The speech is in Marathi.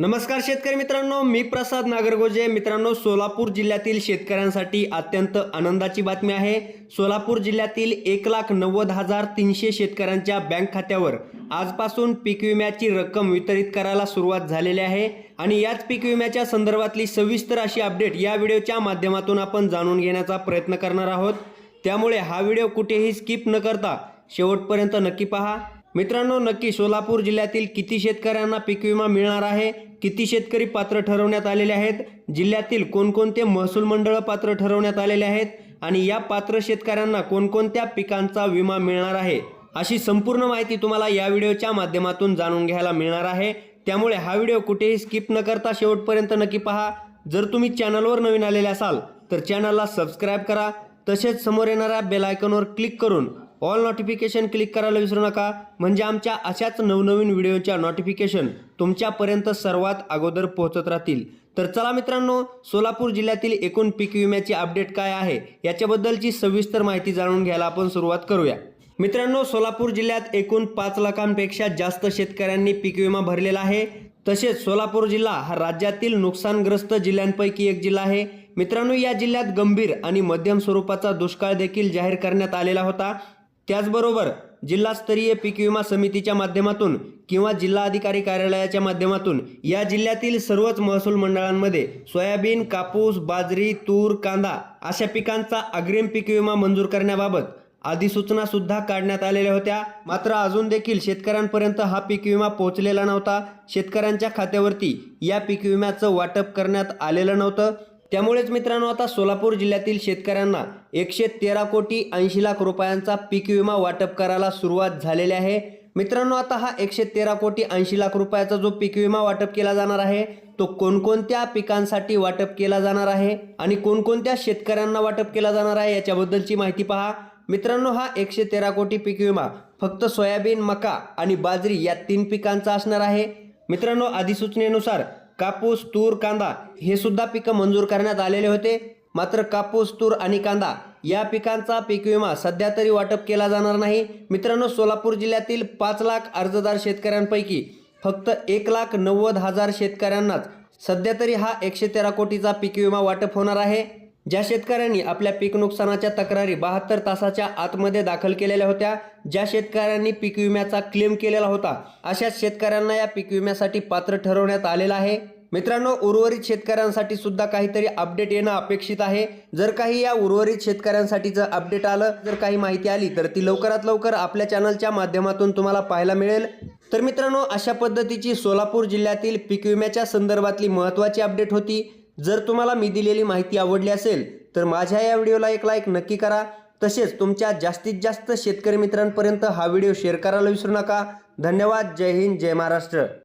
नमस्कार शेतकरी मित्रांनो मी प्रसाद नागरगोजे. मित्रांनो सोलापूर जिल्ह्यातील शेतकऱ्यांसाठी अत्यंत आनंदाची बातमी आहे. सोलापूर जिल्ह्यातील एक लाख नव्वद हजार तीनशे शेतकऱ्यांच्या बँक खात्यावर आजपासून पीक विम्याची रक्कम वितरित करायला सुरुवात झालेली आहे. आणि याच पीक विम्याच्या संदर्भातली सविस्तर अशी अपडेट या व्हिडिओच्या माध्यमातून आपण जाणून घेण्याचा प्रयत्न करणार आहोत. त्यामुळे हा व्हिडिओ कुठेही स्किप न करता शेवटपर्यंत नक्की पहा. मित्रांनो नक्की सोलापूर जिल्ह्यातील किती शेतकऱ्यांना पीक विमा मिळणार आहे? किती शेतकरी पात्र ठरवण्यात आलेले आहेत? जिल्ह्यातील कोणकोणते महसूल मंडळ पात्र ठरवण्यात आलेले आहेत? आणि या पात्र शेतकऱ्यांना कोणकोणत्या पिकांचा विमा मिळणार आहे? अशी संपूर्ण माहिती तुम्हाला या व्हिडिओच्या माध्यमातून जाणून घ्यायला मिळणार आहे. त्यामुळे हा व्हिडिओ कुठेही स्किप न करता शेवटपर्यंत नक्की पहा. जर तुम्ही चॅनलवर नवीन आलेले असाल तर चॅनलला सबस्क्राईब करा. तसेच समोर येणाऱ्या बेलायकनवर क्लिक करून ऑल नोटिफिकेशन क्लिक करायला विसरू नका. म्हणजे आमच्या अशाच नवनवीन व्हिडिओच्या नोटिफिकेशन तुमच्यापर्यंत सर्वात अगोदर पोहोचत राहतील. तर चला मित्रांनो सोलापूर जिल्ह्यातील एकूण पीक विम्याची अपडेट काय आहे याच्याबद्दलची सविस्तर माहिती जाणून घ्यायला आपण सुरुवात करूया. मित्रांनो सोलापूर जिल्ह्यात एकूण पाच लाखांपेक्षा जास्त शेतकऱ्यांनी पीक विमा भरलेला आहे. तसेच सोलापूर जिल्हा हा राज्यातील नुकसानग्रस्त जिल्ह्यांपैकी एक जिल्हा आहे. मित्रांनो या जिल्ह्यात गंभीर आणि मध्यम स्वरूपाचा दुष्काळ देखील जाहीर करण्यात आलेला होता. त्याचबरोबर जिल्हास्तरीय पीक विमा समितीच्या माध्यमातून किंवा जिल्हा अधिकारी कार्यालयाच्या माध्यमातून या जिल्ह्यातील सर्वच महसूल मंडळांमध्ये सोयाबीन कापूस बाजरी तूर कांदा अशा पिकांचा अग्रिम पीक विमा मंजूर करण्याबाबत अधिसूचना सुद्धा काढण्यात आलेल्या होत्या. मात्र अजून देखील शेतकऱ्यांपर्यंत हा पीक विमा पोहोचलेला नव्हता. शेतकऱ्यांच्या खात्यावरती या पीक विम्याचं वाटप करण्यात आलेलं नव्हतं. त्यामुळेच मित्रांनो आता सोलापूर जिल्ह्यातील शेतकऱ्यांना एकशे तेरा कोटी ऐंशी लाख रुपयांचा पीक विमा वाटप करायला सुरुवात झालेली आहे. मित्रांनो आता हा एकशे तेरा कोटी ऐंशी लाख रुपयाचा जो पीक विमा वाटप केला जाणार आहे तो कोणकोणत्या पिकांसाठी वाटप केला जाणार आहे आणि कोणकोणत्या शेतकऱ्यांना वाटप केला जाणार आहे याच्याबद्दलची माहिती पहा. मित्रांनो हा एकशे तेरा कोटी पीक विमा फक्त सोयाबीन मका आणि बाजरी या तीन पिकांचा असणार आहे. मित्रांनो अधिसूचनेनुसार कापूस तूर कांदा हे सुद्धा पिकं मंजूर करण्यात आलेले होते. मात्र कापूस तूर आणि कांदा या पिकांचा पीक विमा सध्या तरी वाटप केला जाणार नाही. मित्रांनो सोलापूर जिल्ह्यातील पाच लाख अर्जदार शेतकऱ्यांपैकी फक्त एक लाख नव्वद हजार शेतकऱ्यांनाच सध्या तरी हा एकशे तेरा कोटीचा पीक विमा वाटप होणार आहे. ज्या शेतकऱ्यांनी आपल्या पीक नुकसानाच्या तक्रारी बहात्तर तासाच्या आतमध्ये दाखल केलेल्या होत्या ज्या शेतकऱ्यांनी पीक विम्याचा क्लेम केलेला होता अशाच शेतकऱ्यांना या पीक विम्यासाठी पात्र ठरवण्यात आलेलं आहे. मित्रांनो उर्वरित शेतकऱ्यांसाठी सुद्धा काहीतरी अपडेट येणं अपेक्षित आहे. जर काही या उर्वरित शेतकऱ्यांसाठीचं अपडेट आलं जर काही माहिती आली तर ती लवकरात लवकर आपल्या चॅनलच्या माध्यमातून तुम्हाला पाहायला मिळेल. तर मित्रांनो अशा पद्धतीची सोलापूर जिल्ह्यातील पीक विम्याच्या संदर्भातली महत्त्वाची अपडेट होती. जर तुम्हाला मी दिलेली माहिती आवडली असेल तर माझ्या या व्हिडिओला एक लाईक नक्की करा. तसेच तुमच्या जास्तीत जास्त शेतकरी मित्रांपर्यंत हा व्हिडिओ शेअर करायला विसरू नका. धन्यवाद. जय हिंद. जय महाराष्ट्र.